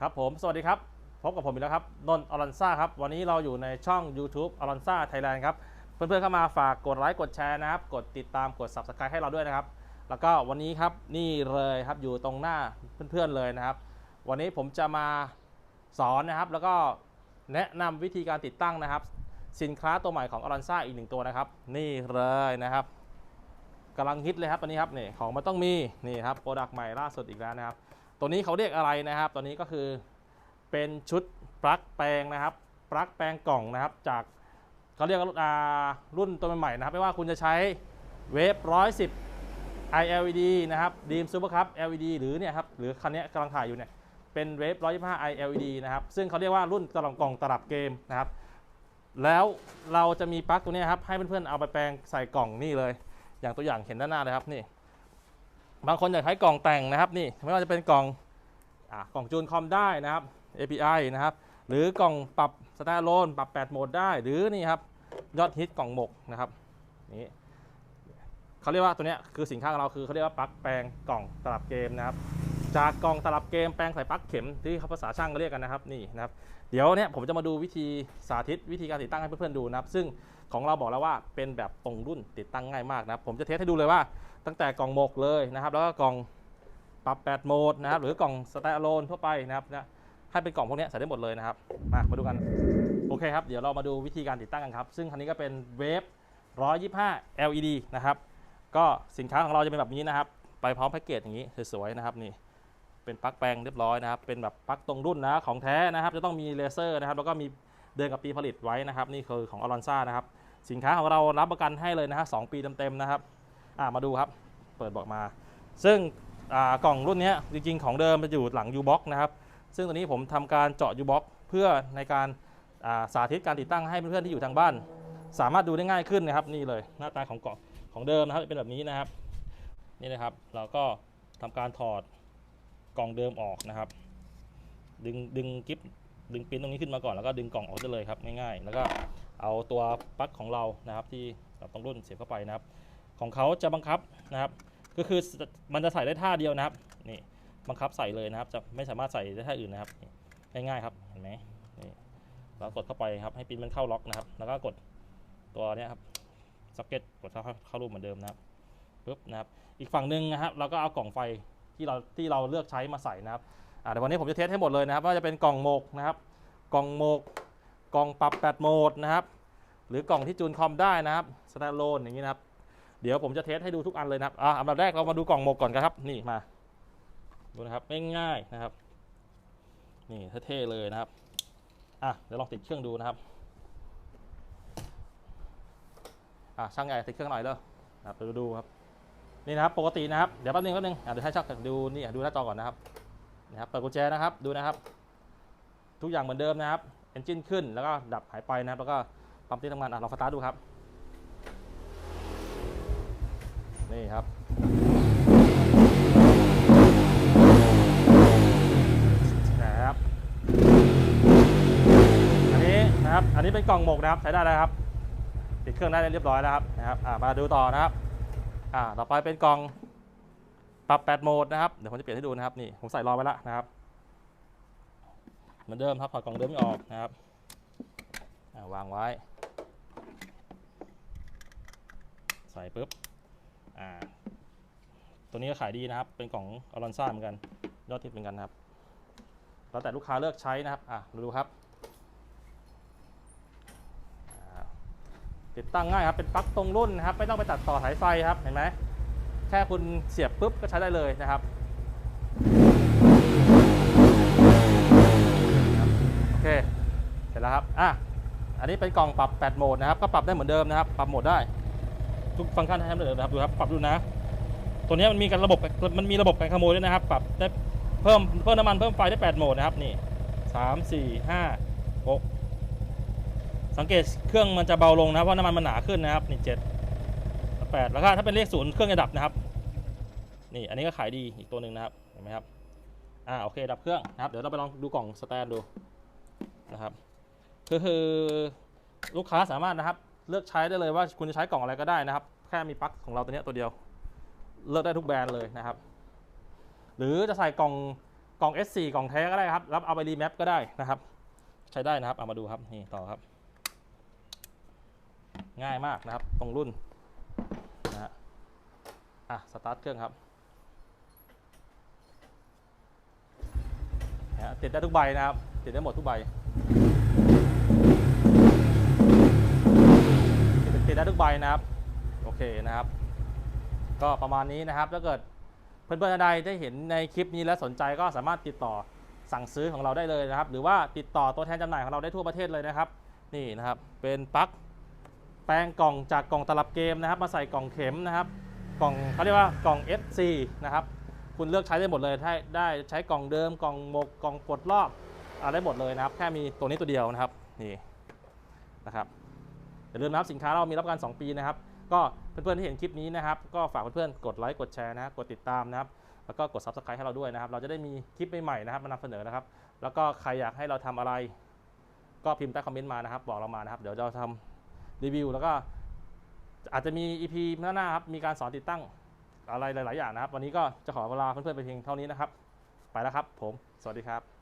ครับผม สวัสดีครับ พบกับผมอีกแล้วครับ นนอลันซ่าครับ วันนี้เราอยู่ในช่อง YouTube อลันซ่าไทยแลนด์ครับ เพื่อนๆเข้ามาฝากกดไลค์ กดแชร์นะครับ กดติดตาม กด Subscribe ให้เราด้วยนะครับ แล้วก็วันนี้ครับ นี่เลยครับ อยู่ตรงหน้าเพื่อนๆเลยนะครับ วันนี้ผมจะมาสอนนะครับ แล้วก็แนะนำวิธีการติดตั้งนะครับ สินค้าตัวใหม่ของอลันซ่าอีกหนึ่งตัวนะครับ นี่เลยนะครับกำลังฮิตเลยครับตอนนี้ครับนี่ของมันต้องมีนี่ครับโปรดักต์ใหม่ล่าสุดอีกแล้วนะครับ ตัวนี้เขาเรียกอะไรนะครับ ตัวนี้ก็คือเป็นชุดปลั๊กแปลงนะครับ ปลั๊กแปลงกล่องนะครับ จากเขาเรียกรุ่นตัวใหม่ๆนะครับ ไม่ว่าคุณจะใช้เวฟ110 iLED นะครับดีมซูเปอร์คัพ LED หรือเนี่ยครับหรือคันนี้กำลังถ่ายอยู่เนี่ยเป็นเวฟ125 iLED นะครับ ซึ่งเขาเรียกว่ารุ่นตลับกล่องตลับเกมนะครับ แล้วเราจะมีปลั๊กตัวนี้ครับ ให้เพื่อนๆเอาไปแปลงใส่กล่องนี่เลย อย่างตัวอย่างเห็นด้านหน้าเลยครับนี่ บางคนอยากใช้กล่องแต่งนะครับนี่ไม่ว่าจะเป็นกล่องอกล่องจูนคอมได้นะครับ API นะครับ หรือกล่องปรับสแตนโลนปรับ 8 โหมดได้ หรือนี่ครับยอดฮิตกล่องหมกนะครับนี่เขาเรียกว่าตัวเนี้ยคือสินค้าของเราคือเขาเรียกว่าปลั๊กแปลงกล่องตลับเกมนะครับ จากกล่องตลับเกมแปลงใส่ปลั๊กเข็มที่ภาษาช่างเรียกกันนะครับนี่นะครับ เดี๋ยวเนี่ยผมจะมาดูวิธีสาธิตวิธีการติดตั้งให้เพื่อนๆดูนะครับ ซึ่งของเราบอกแล้วว่าเป็นแบบตรงรุ่นติดตั้งง่ายมากนะครับ ผมจะเทสให้ดูเลยว่า ตั้งแต่กล่องหมกเลยนะครับ แล้วก็กล่องปรับ 8 โหมดนะครับ หรือกล่องสแตล์อโลนทั่วไปนะครับนะให้เป็นกล่องพวกนี้ใส่ได้หมดเลยนะครับ มา มาดูกัน โอเคครับ เดี๋ยวเรามาดูวิธีการติดตั้งกันครับ ซึ่งคันนี้ก็เป็นเวฟ125 LED นะครับ ก็สินค้าของเราจะเป็นแบบนี้นะครับ ไปพร้อมแพ็กเกจอย่างนี้สวยๆนะครับนี่ เป็นปลั๊กแปลงเรียบร้อยนะครับ เป็นแบบปลั๊กตรงรุ่นนะของแท้นะครับ จะต้องมีเลเซอร์นะครับ แล้วก็มีเดือนกับปีผลิตไว้นะครับ นี่คือของอลอนซ่านะครับ สินค้าของเรารับประกันให้เลยนะฮะสปีเต็มๆนะครับ อ่ามาดูครับ เปิดบอกมา ซึ่งกล่องรุ่นนี้จริงๆ ของเดิมจะอยู่หลัง U-Box นะครับ ซึ่งตอนนี้ผมทำการเจาะ U-Box เพื่อในการาสาธิตการติดตั้งให้เพื่อนๆที่อยู่ทางบ้าน สามารถดูได้ง่ายขึ้นนะครับนี่เลยหน้าตาของกล่องของเดิมนะครับเป็นแบบนี้นะครับนี่นะครับเราก็ทำการถอดกล่องเดิมออกนะครับ ดึงดึงกิฟดึงปิ้นตรงนี้ขึ้นมาก่อนแล้วก็ดึงกล่องออกได้เลยครับง่ายๆ แล้วก็เอาตัวปลั๊กของเรานะครับที่แบบตรงรุ่นเสียบเข้าไปนะครับ ของเขาจะบังคับนะครับ ก็คือมันจะใส่ได้ท่าเดียวนะครับนี่บังคับใส่เลยนะครับ จะไม่สามารถใส่ได้ท่าอื่นนะครับง่ายๆครับเห็นไหมนี่เรากดเข้าไปครับให้ปิ้นมันเข้าล็อกนะครับ แล้วก็กดตัวเนี้ยครับซ็อกเก็ตกดเข้าเข้ารูปเหมือนเดิมนะครับปึ๊บนะครับ อีกฝั่งหนึ่งนะครับ เราก็เอากล่องไฟที่เราที่เราเลือกใช้มาใส่นะครับอ่าเดี๋ยววันนี้ผมจะเทสให้หมดเลยนะครับว่าจะเป็นกล่องโมกนะครับ กล่องโมกกล่องปรับ8โหมดนะครับ หรือกล่องที่จูนคอมได้นะครับสแตนโลนอย่างนี้นะครับ เดี๋ยวผมจะเทสให้ดูทุกอันเลยนะครับอ่าอันดับแรกเรามาดูกล่องหมกก่อนกันครับ นี่มาดูนะครับง่ายๆนะครับ นี่เท่ๆเลยนะครับอะเดี๋ยวลองติดเครื่องดูนะครับอะช่างใหญ่ติดเครื่องหน่อยเด้อนะครับเดี๋ยวดูครับนี่นะครับปกตินะครับเดี๋ยวแป๊บนึงแป๊บนึงอะเดี๋ยวให้ช่างดูนี่ดูหน้าจอก่อนนะครับนะครับเปิดกุญแจนะครับดูนะครับ ทุกอย่างเหมือนเดิมนะครับเอนจินขึ้นแล้วก็ดับหายไปนะครับแล้วก็ปั๊มที่ทำงานอะลองสตาร์ทดูครับ นี่ครับ นะครับ อันนี้นะครับ อันนี้เป็นกล่องหมกนะครับ ใช้ได้แล้วครับ ติดเครื่องได้เรียบร้อยแล้วครับ นะครับ อ่า มาดูต่อนะครับ อ่า ต่อไปเป็นกล่องปรับ 8 โหมดนะครับ เดี๋ยวผมจะเปลี่ยนให้ดูนะครับ นี่ ผมใส่รอไว้แล้วนะครับ เหมือนเดิมครับถอดกล่องเดิมไม่ออกนะครับวางไว้ ใส่ปุ๊บ อ่าตัวนี้ก็ขายดีนะครับ เป็นกล่องอลอนซ่าเหมือนกัน ยอดทิพย์เหมือนกันครับ แล้วแต่ลูกค้าเลือกใช้นะครับ อะดูครับ ติดตั้งง่ายครับ เป็นปลั๊กตรงรุ่นนะครับ ไม่ต้องไปตัดต่อสายไฟครับ เห็นไหม แค่คุณเสียบปุ๊บก็ใช้ได้เลยนะครับโอเค เสร็จแล้วครับ อะ อันนี้เป็นกล่องปรับ 8 โหมดนะครับ ก็ปรับได้เหมือนเดิมนะครับ ปรับโหมดได้ ทุกฟังก์ชันให้เหมือนเดิมนะครับดูครับปรับดูนะ ตัวนี้มันมีการระบบมันมีระบบการขโมยด้วยนะครับ ปรับได้เพิ่มเพิ่มน้ำมันเพิ่มไฟได้ 8 โหมดนะครับนี่สามสี่ห้าหกสังเกตเครื่องมันจะเบาลงนะครับเพราะน้ำมันมันหนาขึ้นนะครับนี่เจ็ดแปดแล้วก็ถ้าเป็นเลขศูนย์เครื่องจะดับนะครับ นี่อันนี้ก็ขายดีอีกตัวหนึ่งนะครับเห็นไหมครับอ่าโอเคดับเครื่องนะครับเดี๋ยวเราไปลองดูกล่องสแตนดูนะครับก็คือลูกค้าสามารถนะครับ เลือกใช้ได้เลยว่าคุณจะใช้กล่องอะไรก็ได้นะครับ แค่มีปลั๊กของเราตัวนี้ตัวเดียว เลือกได้ทุกแบรนด์เลยนะครับ หรือจะใส่กล่องกล่อง S4 กล่องแท้ก็ได้ครับ รับเอาไปรีแมปก็ได้นะครับ ใช้ได้นะครับ เอามาดูครับนี่ต่อครับ ง่ายมากนะครับ ตรงรุ่นนะฮะอะสตาร์ทเครื่องครับนะฮะติดได้ทุกใบนะครับ ติดได้หมดทุกใบ ติดติดได้ทุกใบนะครับ โอเคนะครับ ก็ประมาณนี้นะครับ ถ้าเกิดเพื่อนๆท่านใดได้เห็นในคลิปนี้และสนใจก็สามารถติดต่อสั่งซื้อของเราได้เลยนะครับ หรือว่าติดต่อตัวแทนจำหน่ายของเราได้ทั่วประเทศเลยนะครับ นี่นะครับ เป็นปลั๊กแปลงกล่องจากกล่องตลับเกมนะครับ มาใส่กล่องเข็มนะครับ กล่องเขาเรียกว่ากล่อง FC นะครับ คุณเลือกใช้ได้หมดเลยถ้าได้ใช้กล่องเดิมกล่องหมกกล่องปลดรอบอะไรได้หมดเลยนะครับ แค่มีตัวนี้ตัวเดียวนะครับ นี่นะครับ อย่าลืมนะครับสินค้าเรามีรับประกัน 2 ปีนะครับ ก็เพื่อนๆที่เห็นคลิปนี้นะครับ ก็ฝากเพื่อนๆกดไลค์กดแชร์นะกดติดตามนะครับ แล้วก็กด subscribe ให้เราด้วยนะครับ เราจะได้มีคลิปใหม่ๆนะครับมานำเสนอนะครับ แล้วก็ใครอยากให้เราทำอะไร ก็พิมพ์ใต้คอมเมนต์มานะครับ บอกเรามานะครับ เดี๋ยวเราทำรีวิว แล้วก็อาจจะมี EP หน้าๆครับ มีการสอนติดตั้งอะไรหลาย ๆ อย่างนะครับ วันนี้ก็จะขอเวลาเพื่อนๆไปเพียงเท่านี้นะครับ ไปแล้วครับ ผม สวัสดีครับ